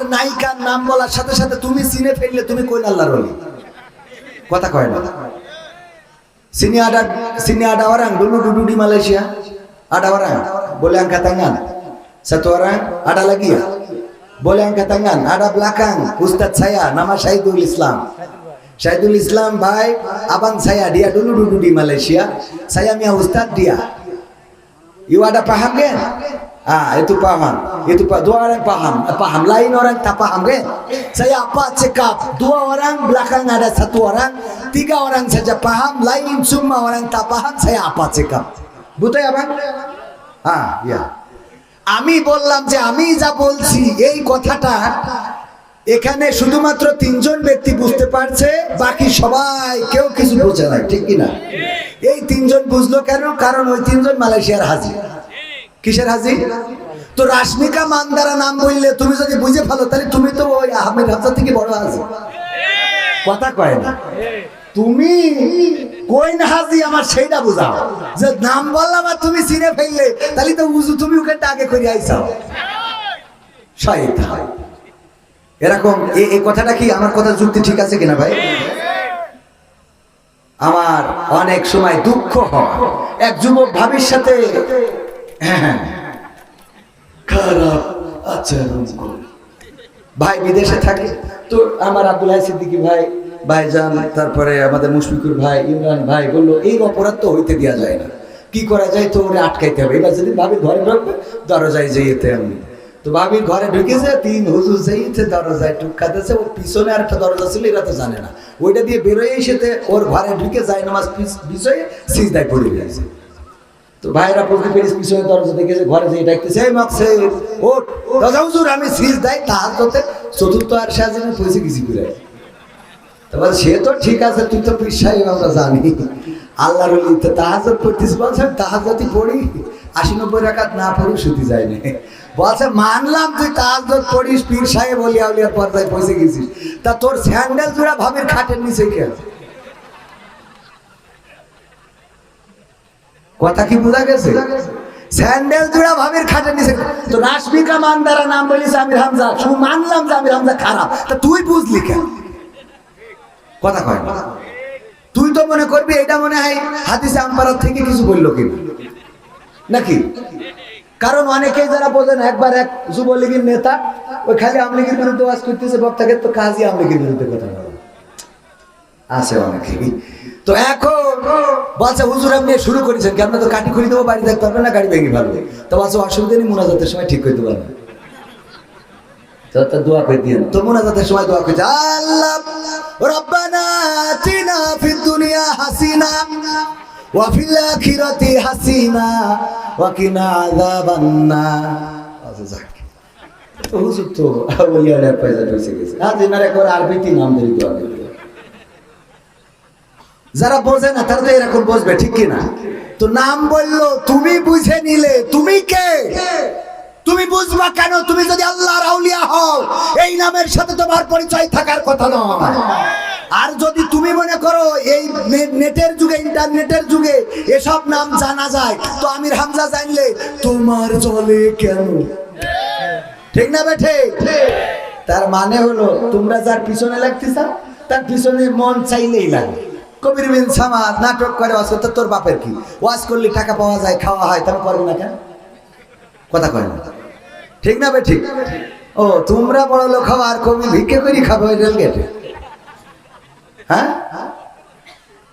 আর নায়িকার নাম বলার সাথে সাথে তুমি সিনে ফেললে তুমি কই আল্লাহর বলি কথা কয় না। আডা সিনে মালয়েশিয়া। বলে উস্তাদ ছায়া, নামা শাহিদুল ইসলাম। শাহিদুল ইসলাম ভাই আবান ছায়া ডিয়া ডুলু ডুডুডি মালয়েশিয়া। ছায়া মিয়া উস্তাদ ডিয়া ইউ আডা পাহাগেন Ah, itu paham. Itu pak dua orang paham. Eh, Paham. Lain orang tak paham kan? Saya apa cakap? Dua orang belakang ada satu orang, tiga orang saja paham. Lain semua orang tak paham. Saya apa cakap? Betul ya bang? Ah, ya. আমি বললাম যে আমি যা বলছি এই কথাটা এখানে শুধুমাত্র তিনজন ব্যক্তি বুঝতে পারছে বাকি সবাই কেউ কিছু বোঝে না ঠিক কিনা এই তিনজন বুঝলো কেন কারণ ওই তিনজন মালয়েশিয়ার হাজি কিসের হাজি? তো রাশ্মিকা মান্দারা নাম বললে তুমি যদি বুঝে ফেলো, তাহলে তুমি তো ওই আহমেদ হাফসা থেকে বড় হাজি। কথা কয় না। তুমি কোন হাজি আমার সেইটা বুঝাও। যে নাম বললাম আর তুমি চিনে ফেললে, তাহলে তো বুঝু তুমি ওকে আগে করে আইসাও। শয়তান। এরকম এই কথাটা কি আমার কথা যুক্তি ঠিক আছে কিনা ভাই? আমার অনেক সময় দুঃখ হয়। এক যুবক ভাবির সাথে খারাপ আচরণ করে ভাই, বিদেশে থাকে? তো আমার আব্দুল সিদ্দিকি ভাই, ভাইজান, তারপরে আমাদের মুশফিকুর ভাই, ইমরান ভাই বলল, এই অপরাধ তো হইতে দেওয়া যায় না। কি করা যায় তো ওরে আটকাইতে হবে। এবার যদি ভাবির ঘরে ঢুকবে, দরজায় যেতে আমি তো ভাবির ঘরে ঢুকেছে তিন হুজুর যেইতে দরজায় টুকাতেছে ওর পিছনে আর একটা দরজা ছিল, এরা তো জানে না। ওইটা দিয়ে বেরোয় সেতে ওর ঘরে ঢুকে যায়, নামাজ বিষয়ে সিজদায় পড়ে গেছে। তো ভাইরা পেরেছে পিছনে দরজা ঘরে যেয়ে ডাকতেছে, এই মাকছে ও দাদা, হুজুর, আমি সিজ তাহার চতুর্থ আর পয়সা সে তো ঠিক আছে, তুই তো আমরা জানি। আল্লাহর তাহাজত পড়তিস বলছে তাহাজতি পড়ি, আশি নব্বই রাখাত না পড়ি শুতে যায় না বলছে, মানলাম তুই তাহাজত পড়িস, পীর সাহেব উলিয়া পর্দায় পৌঁছে গেছিস। তা তোর স্যান্ডেল জোড়া ভাবের খাটের নিচে কেন? কথা কি বোঝা গেছে? স্যান্ডেল জোড়া ভাবের খাটের নিচে। তো রাশমিকা মানদারা নাম বলিস আমির হামজা শুধু মানলাম যে আমির হামজা খারাপ। তা তুই বুঝলি কেন? কথা কয়। তুই তো মনে করবি এটা মনে হয় হাদিসে আম্পারার থেকে কিছু বলল কিনা নাকি? কারণ অনেকেই যারা বোঝে না একবার এক যুবলীগের নেতা ওই খালি আমলিগের বিরুদ্ধে ওয়াজ করতেছে বক্তাকে তো কাজই আমলিগের বিরুদ্ধে কথা বলে। আছে অনেকেই। তো এখন বলছে, হুজুর, আপনি শুরু করেছেন কি? আপনার তো কাটি খুলি দেবো, বাড়ি দেখতে পারবেন না, গাড়ি ভেঙে ফেলবে। তো বলছে, অসুবিধা নেই, মোনাজাতের সময় ঠিক করতে পারবে তো দোয়া করে দিন তো মোনাজাতের সময় দোয়া করছে, আল্লাহ, রব্বানা আতিনা ফিদ দুনিয়া হাসিনা, ওয়া ফিল আখিরাতি হাসিনা, ওয়া কিনা আযাবান নার। আচ্ছা হুজুর তো আউলিয়ার পয়সা ঢুকে গেছে। আজ এনারা করে আরবিতে নাম ধরে দোয়া করে যারা বোঝে না, তারা তো এরকম বসবে ঠিক কি না তো নাম বলল, তুমি বুঝে নিলে, তুমি কে? তুমি বুঝবা কেন? তুমি যদি আল্লাহর আউলিয়া হও, এই নামের সাথে তোমার পরিচয় থাকার কথা নয়। আর যদি তুমি মনে করো, এই নেটের যুগে, ইন্টারনেটের যুগে এসব নাম জানা যায়, তো আমির হামজা জানলে, তোমার চলে কেন? ঠিক না বেঠে তার মানে হলো, তোমরা যার পিছনে লাগতেছ, তার পিছনে মন চাইলেই লাগে। কবির বিন সামাদ নাটক করে ওয়াজ করতে, তোর বাপের কি? ওয়াজ করলে টাকা পাওয়া যায়, খাওয়া হয় তাহলে করবে না কেন? কথা কয় না। ঠিক না বে ঠিক? ও, তোমরা বড় লোক খাওয়া আর কবি ভিক্ষে করি খাব ওই রেল গেটে হ্যাঁ?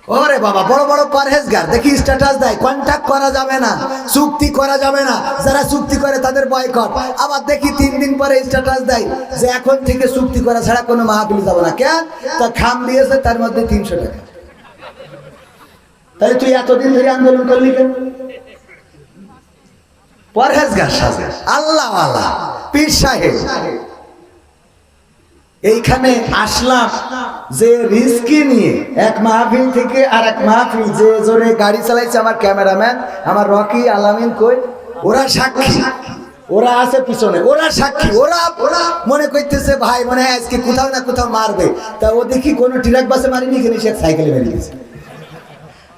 ওরে বাবা, বড় বড় পরহেজগার, দেখি স্ট্যাটাস দেয় কন্ট্যাক্ট করা যাবে না, চুক্তি করা যাবে না, যারা চুক্তি করে তাদের বয়কট আবার দেখি তিন দিন পরে স্ট্যাটাস দেয়, যে এখন থেকে চুক্তি করা ছাড়া কোনো মাহফিল যাব না। কেন? তা খাম দিয়েছে, তার মধ্যে তিনশো টাকা। তাহলে তুই এতদিন ধরে আন্দোলন করলি কেন? আল্লাহ আল্লাহ পীর সাহেব। এইখানে আসলাম যে রিস্কি নিয়ে, এক মাহফিল থেকে আর এক মাহফিল, যে জোরে গাড়ি চালাইছে আমার ক্যামেরাম্যান, আমার রকি আলামিন কই? ওরা সাক্ষী, ওরা আছে পিছনে, ওরা সাক্ষী, ওরা ওরা মনে করতেছে, ভাই, মনে হয় আজকে কোথাও না কোথাও মারবে। তা ও দেখি কোনো ট্রাক বাসে মারিনি, এখানে সে সাইকেলে মেরে গেছে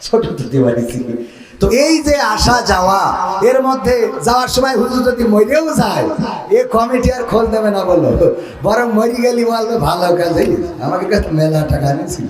ছোট দুটি বাড়ি ছিল। তো এই যে আসা যাওয়া, এর মধ্যে যাওয়ার সময় হুজুর যদি মরেও যায়, এ কমিটি আর খোল দেবে না বলো। বরং মরি গেলি বলবে, ভালো কাজে আমাকে কাছে মেলা টাকা নিয়েছিল